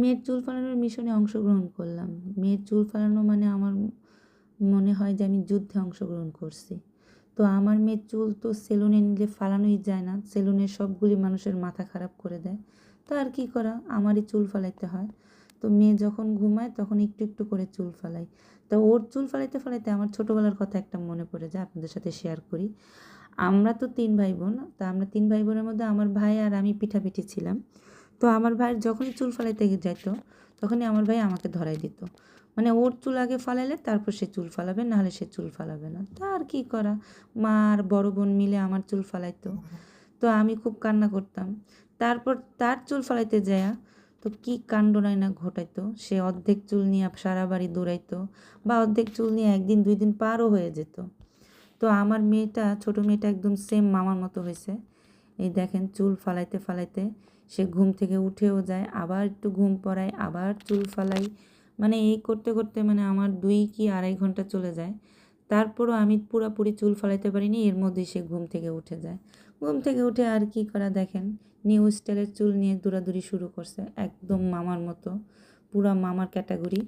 মেয়ের চুল ফালানোর মিশনে অংশগ্রহণ করলাম। মেয়ের চুল ফালানো মানে আমার মনে হয় যে আমি যুদ্ধে অংশগ্রহণ করছি। তো আমার মেয়ের চুল তো সেলুনে নিলে ফালানোই যায় না। সেলুনের সবগুলি মানুষের মাথা খারাপ করে দেয়। তো আর কি করা? আমারই চুল ফালাইতে হয়। তো মেয়ে যখন ঘুমায় তখন একটু একটু করে চুল ফালাই। তো ওর চুল ফালাইতে ফালাইতে আমার ছোটোবেলার কথা একটা মনে পড়ে যায়, আপনাদের সাথে শেয়ার করি। আমরা তো তিন ভাই বোন, তা আমরা তিন ভাই বোনের মধ্যে আমার ভাই আর আমি পিঠাপিঠি ছিলাম। তো আমার ভাইয়ের যখনই চুল ফালাইতে যাইতো, তখনই আমার ভাই আমাকে ধরাই দিত। মানে ওর চুল আগে ফালাইলে তারপর সে চুল ফালাবে, নাহলে সে চুল ফালাবে না। তা আর কী করা? মা আর বড় বোন মিলে আমার চুল ফালাইতো। তো আমি খুব কান্না করতাম। তারপর তার চুল ফালাইতে যায়া, তো কী কাণ্ড নাই না ঘটাইতো। সে অর্ধেক চুল নিয়ে সারা বাড়ি দৌড়াইতো বা অর্ধেক চুল নিয়ে একদিন, দুই দিন পারও হয়ে যেত। তো আমার মেয়েটা, ছোট মেয়েটা একদম সেম মামার মতো হয়েছে। এই দেখেন চুল ফালাইতে ফালাইতে সে ঘুম থেকে উঠেও যায়, আবার একটু ঘুম পড়ায়, আবার চুল ফালাই। মানে এই করতে করতে মানে আমার দুই কি আড়াই ঘণ্টা চলে যায়। তারপরও আমি পুরোপুরি চুল ফালাইতে পারিনি, এর মধ্যেই সে ঘুম থেকে উঠে যায়। ঘুম থেকে উঠে আর কি করা দেখেন, নিউ স্টাইলের চুল নিয়ে দৌড়াদৌড়ি শুরু করছে, একদম মামার মতো, পুরা মামার ক্যাটাগরি।